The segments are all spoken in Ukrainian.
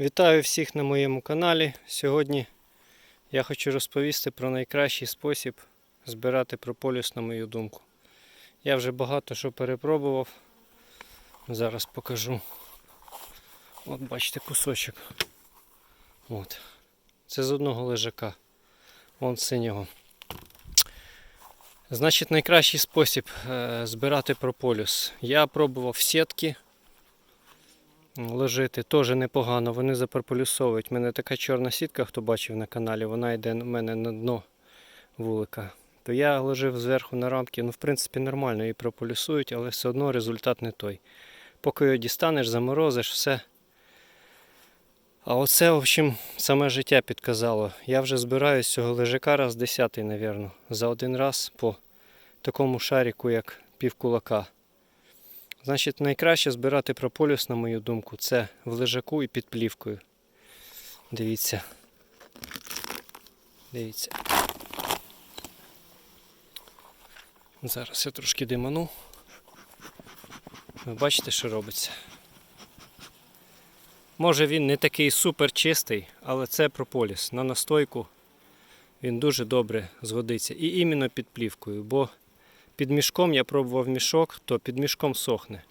Вітаю всіх на моєму каналі. Сьогодні я хочу розповісти про найкращий спосіб збирати прополіс, на мою думку. Я вже багато що перепробував. Зараз покажу. От бачите кусочок. От. Це з одного лежака. Вон синього. Значить, найкращий спосіб е, збирати прополіс. Я пробував сітки ложити теж непогано, вони запрополюсовують. У мене така чорна сітка, хто бачив на каналі, вона йде у мене на дно вулика. То я ложив зверху на рамки, ну в принципі нормально її прополюсують, але все одно результат не той. Поки його дістанеш, заморозиш, все. А оце, в общем, саме життя підказало. Я вже збираю з цього лежака раз десятий, мабуть, за один раз по такому шарику, як пів кулака. Значить, найкраще збирати прополіс, на мою думку, це в лежаку і під плівкою. Дивіться. Дивіться. Зараз я трошки диману. Ви бачите, що робиться. Може він не такий супер чистий, але це прополіс. На настойку він дуже добре згодиться. І іменно під плівкою, бо під мішком я пробував мішок, то під мішком сохне.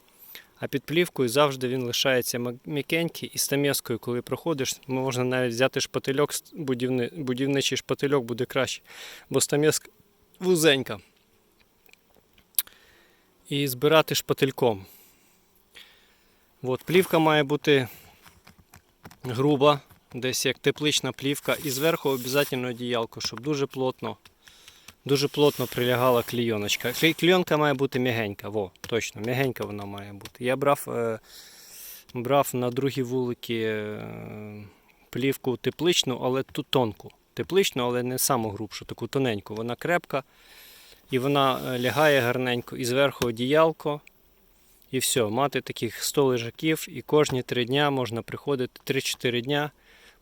А під плівкою завжди він лишається м'якенький і стамескою, коли проходиш, можна навіть взяти шпательок, будівни, будівничий шпательок буде краще, бо стамеска вузенька. І збирати шпательком. От, плівка має бути груба, десь як теплична плівка, і зверху обов'язково одіялко, щоб дуже плотно дуже плотно прилягала клійоночка. Клійонка має бути м'ягенька, во, точно, м'ягенька вона має бути. Я брав, е, брав на другі вулики е, плівку тепличну, але ту тонку. Тепличну, але не саму грубшу, таку тоненьку. Вона крепка і вона е, лягає гарненько. І зверху одіялко. І все, мати таких 100 лежаків, і кожні 3 дня можна приходити, 3-4 дня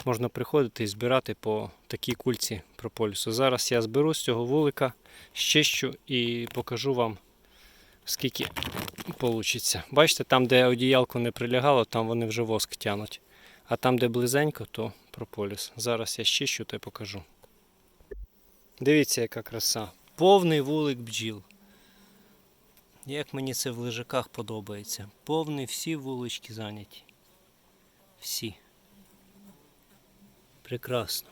можна приходити і збирати по такій кульці прополісу. Зараз я зберу з цього вулика, щищу і покажу вам, скільки вийде. Бачите, там, де одіялко не прилягало, там вони вже воск тянуть. А там, де близенько, то прополіс. Зараз я щищу та й покажу. Дивіться, яка краса. Повний вулик бджіл. Як мені це в лежаках подобається. Повний всі вулички зайняті. Всі. Прекрасно.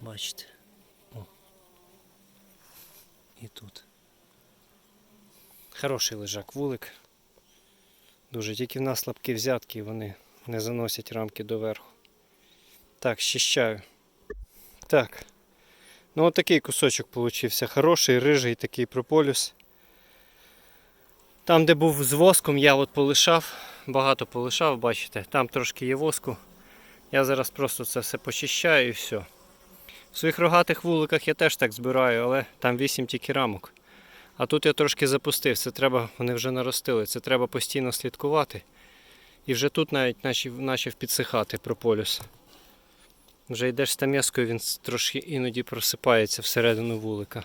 Бачите. О. І тут. Хороший лежак вулик. Дуже тільки в нас слабкі взятки, і вони не заносять рамки доверху. Так, щищаю. Так. Ну от такий кусочок получився. Хороший, рижий такий прополюс. Там, де був з воском, я от полишав, багато полишав, бачите, там трошки є воску. Я зараз просто це все почищаю і все. В своїх рогатих вуликах я теж так збираю, але там 8 тільки рамок. А тут я трошки запустив, це треба, вони вже наростили, це треба постійно слідкувати. І вже тут навіть начав підсихати прополюс. Вже йдеш з там'язкою, він трошки іноді просипається всередину вулика.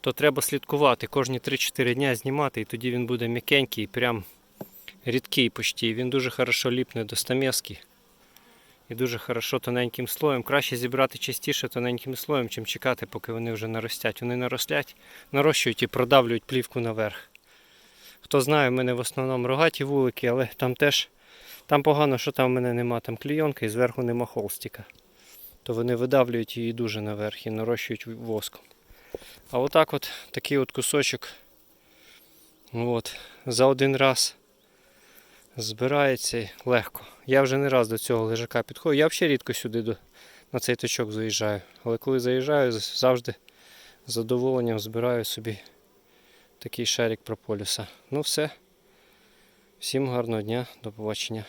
То треба слідкувати, кожні 3-4 дня знімати, і тоді він буде м'якенький, прям рідкий почти. Він дуже хорошо ліпне до стамески. І дуже хорошо тоненьким слоєм. Краще зібрати частіше тоненьким слоєм, чим чекати, поки вони вже наростять. Вони наростять, нарощують і продавлюють плівку наверх. Хто знає, в мене в основному рогаті вулики, але там теж там погано, що там в мене нема там клійонки і зверху нема холстика. То вони видавлюють її дуже наверх і нарощують воском. А отак от такий от кусочок от, за один раз збирається легко. Я вже не раз до цього лежака підходжу. Я взагалі рідко сюди до, на цей точок заїжджаю. Але коли заїжджаю, завжди з задоволенням збираю собі такий шарик прополіса. Ну все. Всім гарного дня, до побачення.